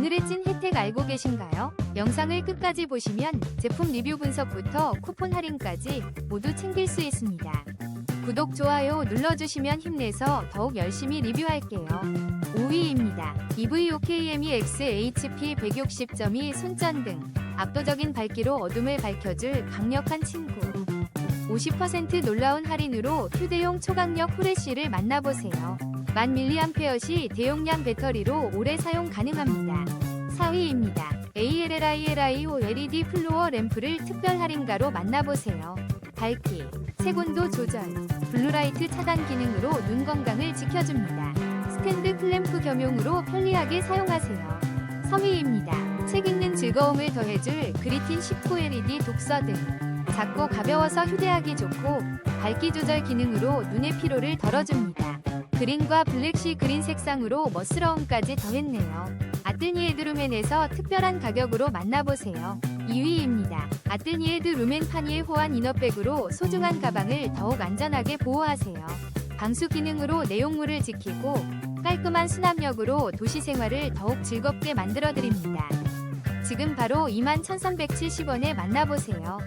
오늘의 찐 혜택 알고 계신가요? 영상을 끝까지 보시면 제품 리뷰 분석부터 쿠폰 할인까지 모두 챙길 수 있습니다. 구독, 좋아요 눌러주시면 힘내서 더욱 열심히 리뷰할게요. 5위입니다. EVOKME X HP 160점이 손전등, 압도적인 밝기로 어둠을 밝혀줄 강력한 친구. 50% 놀라운 할인으로 휴대용 초강력 후레쉬를 만나보세요. 1000mAh 대용량 배터리로 오래 사용 가능합니다. 4위입니다. ALLI LED 플로어 램프를 특별 할인가로 만나보세요. 밝기, 색온도 조절, 블루라이트 차단 기능으로 눈 건강을 지켜줍니다. 스탠드 클램프 겸용으로 편리하게 사용하세요. 3위입니다. 책 읽는 즐거움을 더해줄 그리틴 19 LED 독서 등 작고 가벼워서 휴대하기 좋고 밝기 조절 기능으로 눈의 피로를 덜어줍니다. 그린과 블랙시 그린 색상으로 멋스러움까지 더했네요. 아뜰니에드 루멘에서 특별한 가격으로 만나보세요. 2위입니다. 아뜰니에드 루멘 파니의 호환 이너백으로 소중한 가방을 더욱 안전하게 보호하세요. 방수 기능으로 내용물을 지키고 깔끔한 수납력으로 도시 생활을 더욱 즐겁게 만들어드립니다. 지금 바로 21,370원에 만나보세요.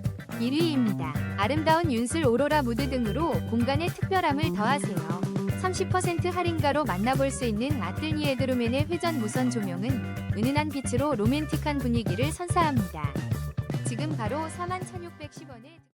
1위입니다. 아름다운 윤슬 오로라 무드 등으로 공간에 특별함을 더하세요. 30% 할인가로 만나볼 수 있는 아뜰니에 드 루멘의 회전 무선 조명은 은은한 빛으로 로맨틱한 분위기를 선사합니다. 지금 바로 41,610원에